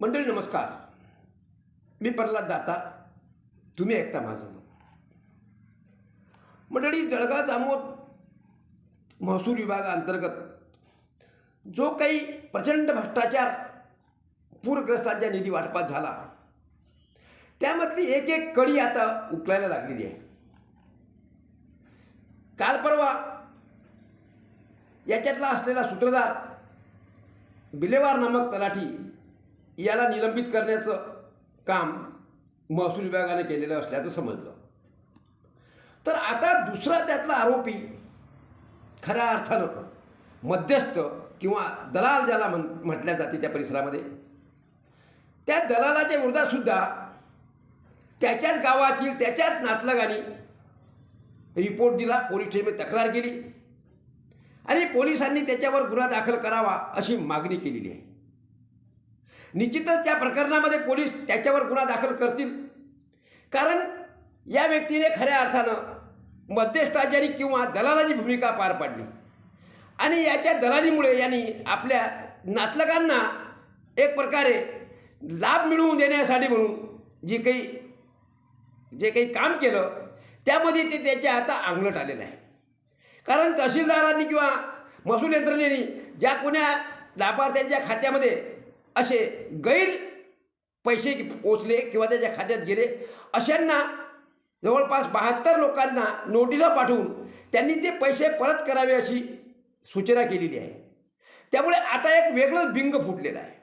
मंडळी नमस्कार. मी प्रल्हाद दाता. तुम्ही ऐकता माझं मंडळी जळगाव जामोद महसूल विभागाअंतर्गत जो काही प्रचंड भ्रष्टाचार पूरग्रस्तांच्या निधी वाटपात झाला त्यामधली एक एक कडी आता उकलायला लागलेली आहे. काल परवा याच्यातला असलेला सूत्रधार बिलेवार नामक तलाठी याला निलंबित करण्याचं काम महसूल विभागाने केलेलं असल्याचं समजलं. तर आता दुसरा त्यातला आरोपी खऱ्या अर्थानं मध्यस्थ किंवा दलाल ज्याला म्हण म्हटल्या जाते त्या परिसरामध्ये त्या दलालाच्या विरोधातसुद्धा त्याच्याच गावातील त्याच्याच नातलगानी रिपोर्ट दिला पोलीस स्टेशनमध्ये तक्रार केली आणि पोलिसांनी त्याच्यावर गुन्हा दाखल करावा अशी मागणी केलेली आहे. निश्चितच त्या प्रकरणामध्ये पोलीस त्याच्यावर गुन्हा दाखल करतील. कारण या व्यक्तीने खऱ्या अर्थानं मध्यस्थाचारी किंवा दलालाची भूमिका पार पाडली. आणि याच्या दलालीमुळे यांनी आपल्या नातलगांना एक प्रकारे लाभ मिळवून देण्यासाठी म्हणून जी काही जे काही काम केलं त्यामध्ये ते त्याच्या आता अंगलट आलेलं आहे. कारण तहसीलदारांनी किंवा महसूल यंत्रणेने ज्या कोण्या लाभार्थ्यांच्या खात्यामध्ये असे गैर पैसे पोचले किंवा त्याच्या खात्यात गेले. अशांना जवळपास बहात्तर लोकांना नोटिसा पाठवून त्यांनी ते पैसे परत करावे अशी सूचना केलेली आहे. त्यामुळे आता एक वेगळंच बिंग फुटलेलं आहे.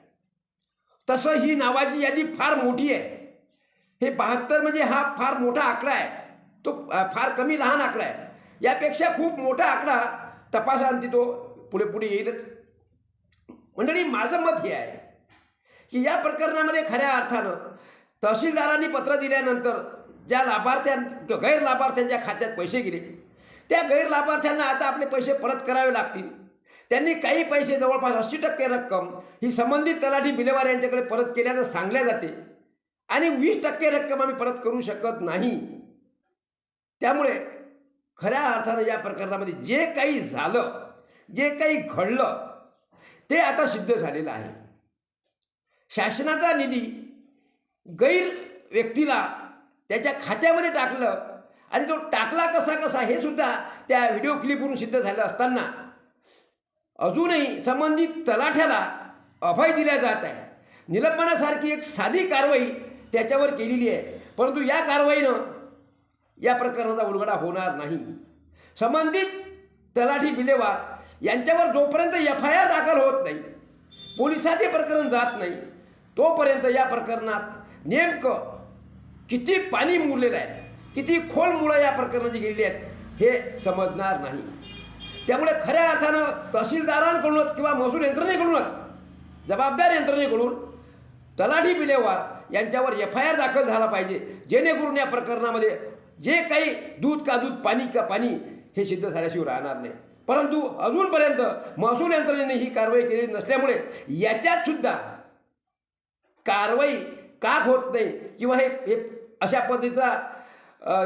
तसं ही नावाची यादी फार मोठी आहे. हे बहात्तर म्हणजे हा फार मोठा आकडा आहे. तो फार कमी लहान आकडा आहे. यापेक्षा खूप मोठा आकडा तपासांती तो पुढे पुढे येईलच. मंडळी माझं मत हे आहे. की या प्रकरणामध्ये खऱ्या अर्थानं तहसीलदारांनी पत्र दिल्यानंतर ज्या लाभार्थ्यां गैर लाभार्थ्यांच्या खात्यात पैसे गेले त्या गैर लाभार्थ्यांना आता आपले पैसे परत करावे लागतील. त्यांनी काही पैसे जवळपास ऐंशी टक्के रक्कम ही संबंधित तलाठी बिलेवार यांच्याकडे परत केल्याचं सांगल्या जाते आणि वीस टक्के रक्कम आम्ही परत करू शकत नाही. त्यामुळे खऱ्या अर्थानं या प्रकरणामध्ये जे काही झालं जे काही घडलं ते आता सिद्ध झालेलं आहे. शासनाचा निधी गैर व्यक्तीला त्याच्या खात्यामध्ये टाकलं आणि तो टाकला कसा कसा हे सुद्धा त्या व्हिडिओ क्लिपवरून सिद्ध झालं असताना. अजूनही संबंधित तलाठ्याला अभय दिल्या जात आहे. निलंबनासारखी एक साधी कारवाई त्याच्यावर केलेली आहे. परंतु या कारवाईनं या प्रकरणाचा उलगडा होणार नाही. संबंधित तलाठी बिलेवार यांच्यावर जोपर्यंत एफ आय आर दाखल होत नाही पोलिसात हे प्रकरण जात नाही तोपर्यंत या प्रकरणात नेमकं किती पाणी मुरलेलं आहे किती खोल मुळं या प्रकरणाची गेलेली आहेत हे समजणार नाही. त्यामुळे खऱ्या अर्थानं तहसीलदारांकडूनच किंवा महसूल यंत्रणेकडूनच जबाबदार यंत्रणेकडून तलाठी बिलेवार यांच्यावर एफ आय आर दाखल झाला पाहिजे जेणेकरून या प्रकरणामध्ये जे काही दूध का दूध पाणी का पाणी हे सिद्ध झाल्याशिवाय राहणार नाही. परंतु अजूनपर्यंत महसूल यंत्रणेने ही कारवाई केली नसल्यामुळे याच्यातसुद्धा कारवाई का होत नाही किंवा हे हे अशा पद्धतीचा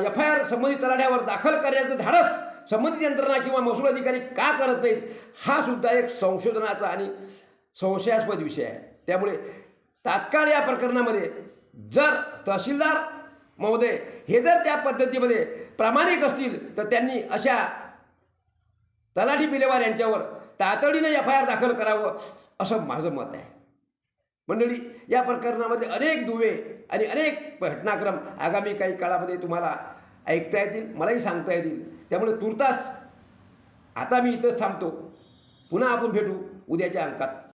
एफ आय आर संबंधित तलाठ्यावर दाखल करण्याचं धाडस संबंधित यंत्रणा किंवा महसूल अधिकारी का करत नाहीत हा सुद्धा एक संशोधनाचा आणि संशयास्पद विषय आहे. त्यामुळे तात्काळ या प्रकरणामध्ये जर तहसीलदार महोदय हे जर त्या पद्धतीमध्ये प्रामाणिक असतील तर त्यांनी अशा तलाठी बिलेवार यांच्यावर तातडीने एफ आय आर दाखल करावं असं माझं मत आहे. मंडळी या प्रकरणामध्ये अनेक दुवे आणि अनेक घटनाक्रम आगामी काही काळामध्ये तुम्हाला ऐकता येतील मलाही सांगता येतील. त्यामुळे तुर्तास आता मी इथंच थांबतो. पुन्हा आपण भेटू उद्याच्या अंकात.